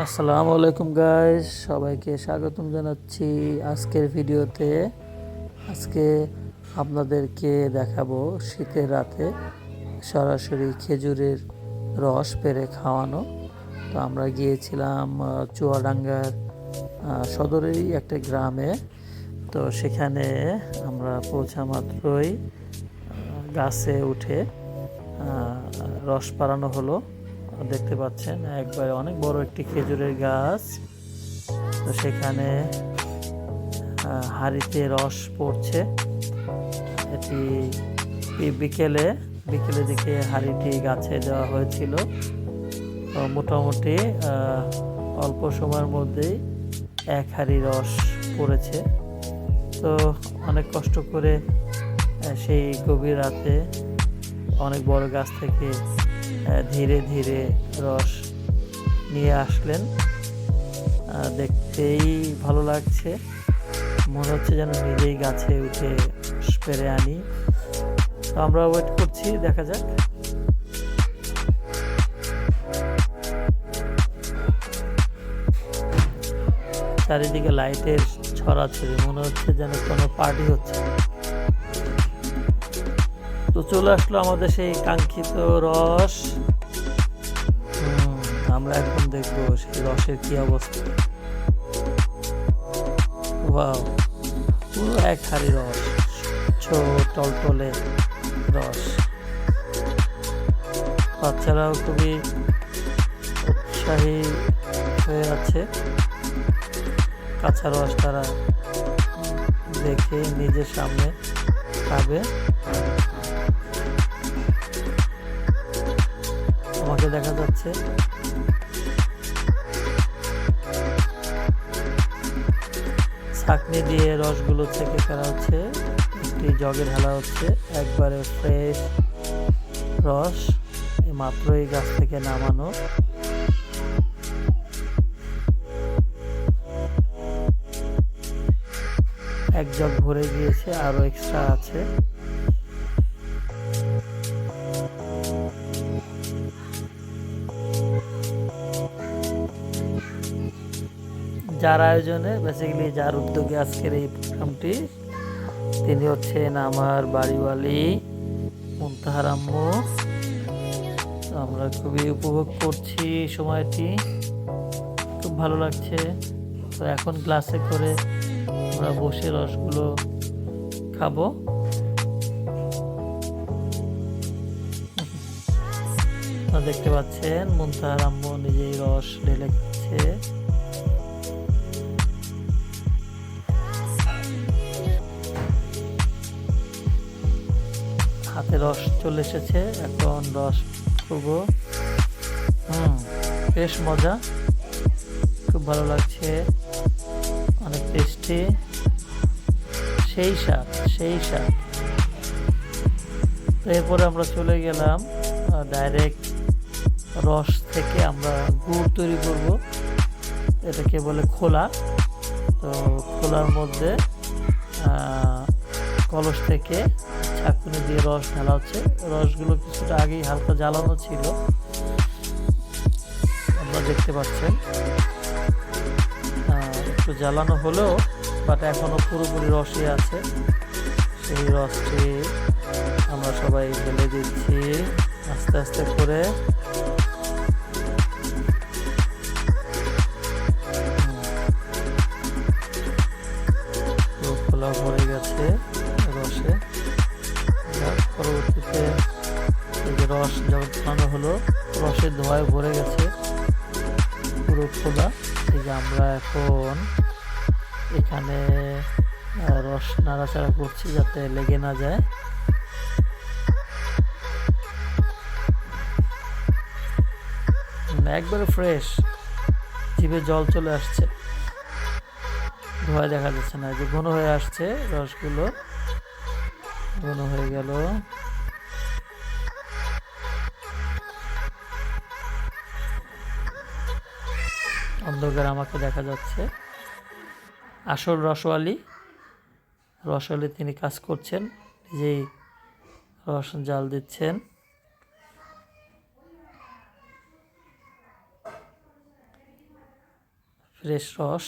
আসসালামু আলাইকুম গাইস সবাইকে স্বাগতম জানাচ্ছি আজকের ভিডিওতে। আজকে আপনাদেরকে দেখাবো শীতের রাতে সরাসরি খেজুরের রস পেরে খাওয়ানো। তো আমরা গিয়েছিলাম চুয়াডাঙ্গার সদরেরই একটা গ্রামে। তো সেখানে আমরা পৌঁছা মাত্রই গাছে উঠে রস পাড়ানো হলো। দেখতে পাচ্ছেন, একবারে অনেক বড় একটি খেজুরের গাছ। তো সেখানে হাঁড়িতে রস পড়ছে। এটি বিকেলে বিকেলে দিকে হাঁড়িটি গাছে দেওয়া হয়েছিল। মোটামুটি অল্প সময়ের মধ্যেই এক হাঁড়ি রস পড়েছে। তো অনেক কষ্ট করে সেই গভীর রাতে অনেক বড় গাছ থেকে ধীরে ধীরে রস নিয়ে আসলেন। দেখতেই ভালো লাগছে। মনে হচ্ছে যেন নিজেই গাছে উঠে পেরে আনি। তো আমরা ওয়েট করছি, দেখা যাক। চারিদিকে লাইটের ছড়াছড়ি, মনে হচ্ছে যেন কোনো পার্টি হচ্ছে। চলে আসলো আমাদের সেই কাঙ্ক্ষিত রস। আমরা এখন দেখব সেই রসের কি অবস্থা। ওয়াও, পুরো এক হাড়ি রস টলটলে রস। বাচ্চারাও খুবই উৎসাহী হয়ে আছে। কাঁচা রস তারা দেখে নিজের সামনে খাবে আমাকে দেখা যাচ্ছে। ছাকনি দিয়ে রসগুলো থেকে ফেলা হচ্ছে, একটি জগে ঢালা হচ্ছে, একবারে ফ্রেশ রস মাত্র এই গাছ থেকে নামানো। এক জগ ভরে গিয়েছে, আরও এক্সট্রা আছে। যার আয়োজনে বেসিক্যালি যার উদ্যোগে আজকের এই প্রোগ্রামটি তিনি হচ্ছেন আমার বাড়িওয়ালি মুন্তাহার আম্মু। আমরা খুবই উপভোগ করছি সময়টি। খুব ভালো লাগছে। তো এখন গ্লাসে করে আমরা বসে রসগুলো খাব। দেখতে পাচ্ছেন, মুন্তাহার আম্মু নিজেই রস ঢেলে রস চলে এসেছে, এখন রস করব। হুম, বেশ মজা। খুব ভালো লাগছে। অনেক টেস্টি সেই স্বাদ সেই স্বাদ। এরপরে আমরা চলে গেলাম ডাইরেক্ট রস থেকে আমরা গুড় তৈরি করব। এটাকে বলে খোলা। তো খোলার মধ্যে কলস থেকে ছাঁকুনি দিয়ে রস ঢালা হচ্ছে রসগুলো কিছুটা আগেই হালকা জ্বালানো ছিল। আপনারা দেখতে পাচ্ছেন। একটু জ্বালানো হলেও বাট এখনও পুরোপুরি রসই আছে। সেই রসটি আমরা সবাই ঢেলে দিচ্ছি আস্তে আস্তে করে। খোলা ভরে গেছে। রস যখন হলো রসের ধোঁয়ায় ভরে গেছে পুরো খোলা যে আমরা এখন এখানে রস নাড়াচাড়া করছি যাতে লেগে না যায়। একবারে ফ্রেশ জিভে জল চলে আসছে। ধোয়া দেখা যাচ্ছে না যে ঘন হয়ে আসছে রসগুলো। ঘন হয়ে গেল। অন্ধকার আমাকে দেখা যাচ্ছে। আসল রসওয়ালি রসওয়ালি তিনি কাজ করছেন, নিজেই রস জাল দিচ্ছেন। ফ্রেশ রস।